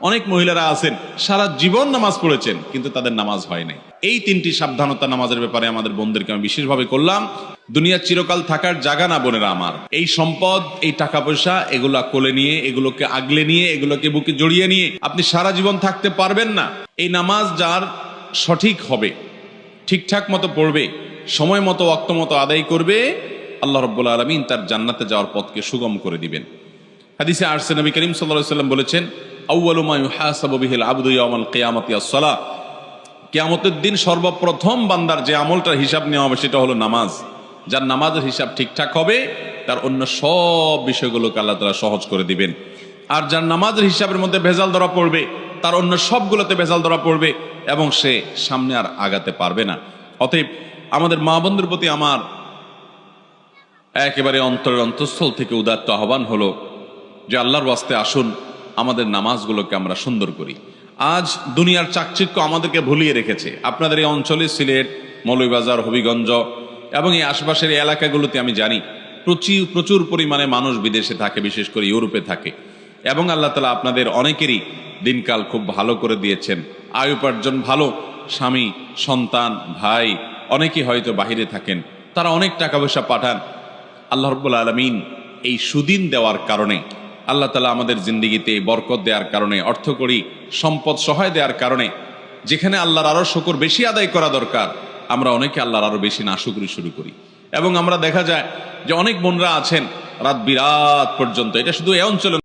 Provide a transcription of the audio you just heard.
অনেক মহিলারা আছেন, সারা জীবন নামাজ পড়েছেন, কিন্তু তাদের নামাজ হয় নাই। এই তিনটি সাবধানতা নামাজের ব্যাপারে আমাদের বোনদেরকে আমি বিশেষভাবে করলাম। দুনিয়া চিরকাল থাকার জায়গা না বোনেরা আমার। এই সম্পদ, এই টাকা পয়সা এগুলা কোলে নিয়ে, এগুলোকে আগলে নিয়ে, এগুলোকে বুকে জড়িয়ে নিয়ে আপনি সারা জীবন থাকতে পারবেন না। এই নামাজ যার সঠিক হবে, ঠিকঠাক মতো পড়বে, সময় মতো অক্ত মতো আদায় করবে, আল্লাহ রব্বুল আলমিন তার জান্নাতে যাওয়ার পথকে সুগম করে দিবেন। হাদিসে আরসে নবী করিম সাল্লাহ সাল্লাম বলেছেন আউ্বালুমা ইউহাসাবু বিহিল আবদু ইয়াউমাল কিয়ামতি আস-সালাহ দিন সর্বপ্রথম বান্দার যে আমলটার হিসাব নেওয়া হবে সেটা হলো নামাজ। যার নামাজের হিসাব ঠিকঠাক হবে, তার অন্য সব বিষয়গুলোকে আল্লাহ তালা সহজ করে দিবেন। আর যার নামাজের হিসাবের মধ্যে ভেজাল ধরা পড়বে, তার অন্য সবগুলোতে ভেজাল ধরা পড়বে এবং সে সামনে আর আগাতে পারবে না। অতএব আমাদের মা বন্ধুর প্রতি আমার একেবারে অন্তরের অন্তঃস্থল থেকে উদাত্ত আহ্বান হলো যে আল্লাহর ওয়াস্তে আসুন আমাদের নামাজগুলোকে আমরা সুন্দর করি। আজ দুনিয়ার চাকচিক্য আমাদেরকে ভুলিয়ে রেখেছে। আপনাদের এই অঞ্চলে সিলেট, মৌলভীবাজার, হবিগঞ্জ এবং এই আশপাশের এলাকাগুলোতে আমি জানি, প্রচুর প্রচুর পরিমাণে মানুষ বিদেশে থাকে, বিশেষ করে ইউরোপে থাকে। এবং আল্লাহ তালা আপনাদের অনেকেরই দিনকাল খুব ভালো করে দিয়েছেন। আয় উপার্জন ভালো, স্বামী, সন্তান, ভাই, অনেকেই হয়তো বাহিরে থাকেন। তারা অনেক টাকা পয়সা পাঠান। আল্লাহ রব্বুল আলমিন এই সুদিন দেওয়ার কারণে আল্লাহ তালা আমাদের জিন্দিগিতে বরকত দেওয়ার কারণে অর্থকরী সম্পদ সহায় দেওয়ার কারণে, যেখানে আল্লাহর আরও শকর বেশি আদায় করা দরকার, আমরা অনেকে আল্লাহর আরও বেশি না নাশুকরি শুরু করি। এবং আমরা দেখা যায় যে অনেক বোনরা আছেন রাত বিরাত পর্যন্ত, এটা শুধু এ অঞ্চলে